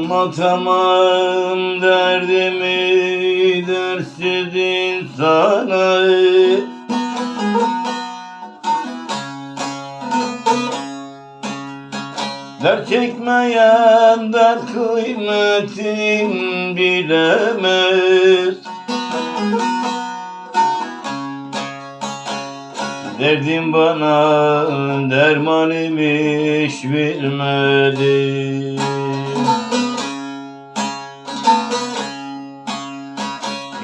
Anlatamam derdimi dersiz insana. Dert çekmeyen dert kıymetin bilemez. Derdim bana derman imiş bilmedi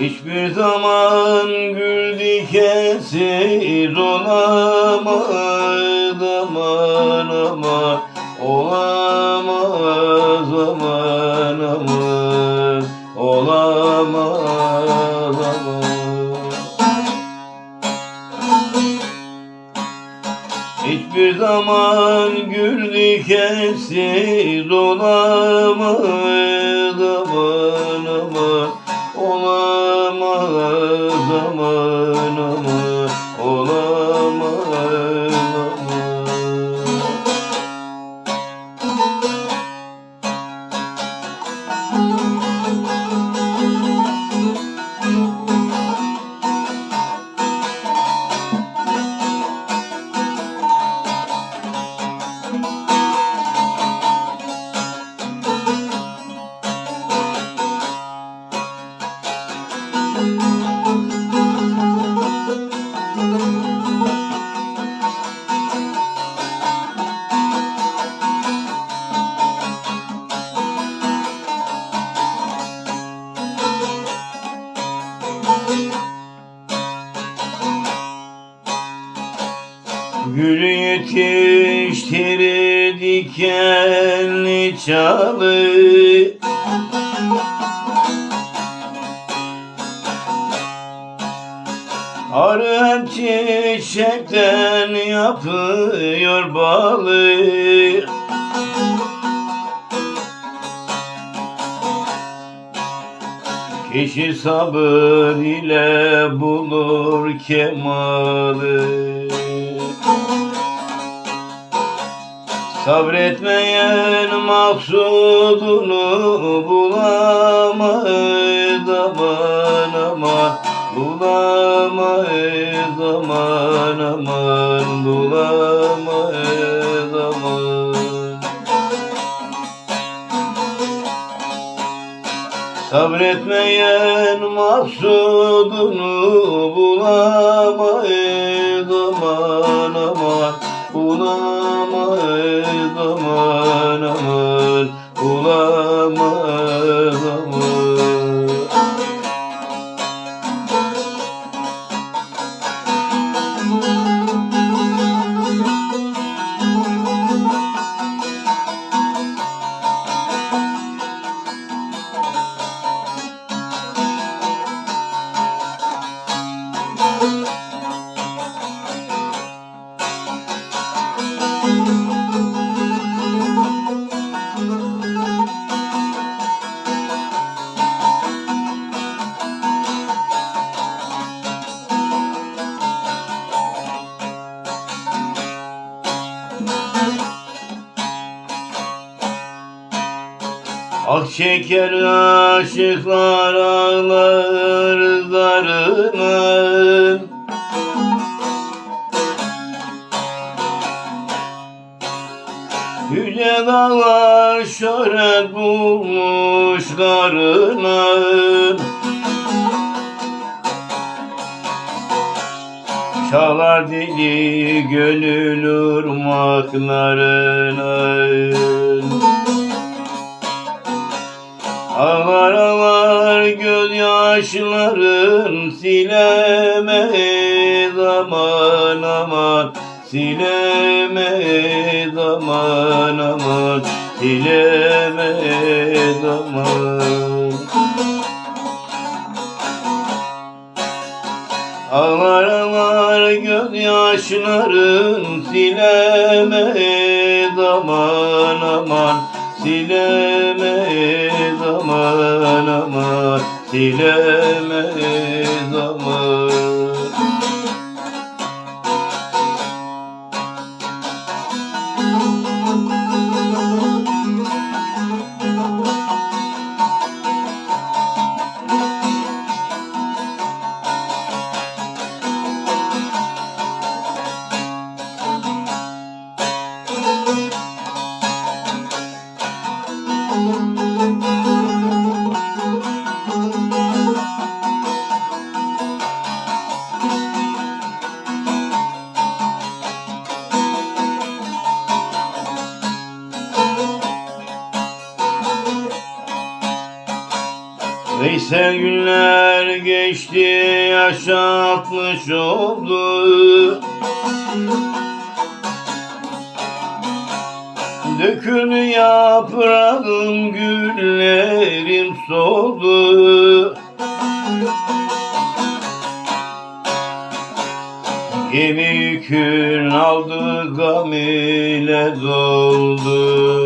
Hiçbir zaman gül dikesiz olamaz aman aman. Olamaz aman aman. Olamaz aman. Hiçbir zaman gül dikesiz olamaz aman aman Aman aman Olamaz aman Gül yetiştirir dikenli çalı. Arı çiçekten yapıyor balı. Kişi sabır ile bulur kemalı Sabretmeyen maksudunu bulamaz aman aman. Bulamaz aman aman Bulamaz aman. Sabretmeyen maksudunu bulamaz Ak şeker aşıklar ağlar zarına. Yüce dağlar şöhret bulmuşlarına Çalar dili gönül ırmaklarına Ağlar ağlar gözyaşların silemez aman aman Silemez aman aman Silemez aman. Ağlar ağlar gözyaşların silemez aman aman Silemez aman aman Silemez Neyse günler geçti yaş altmış oldu. Döküldü yaprağım güllerim soldu. Gemi yükün aldı gam ile doldu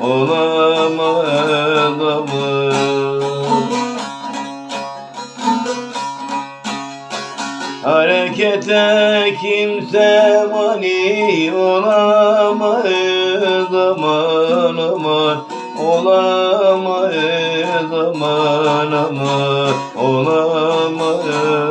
aman Olamaz aman Harekete kimse mani olamaz aman aman. Olamaz aman aman. Olamaz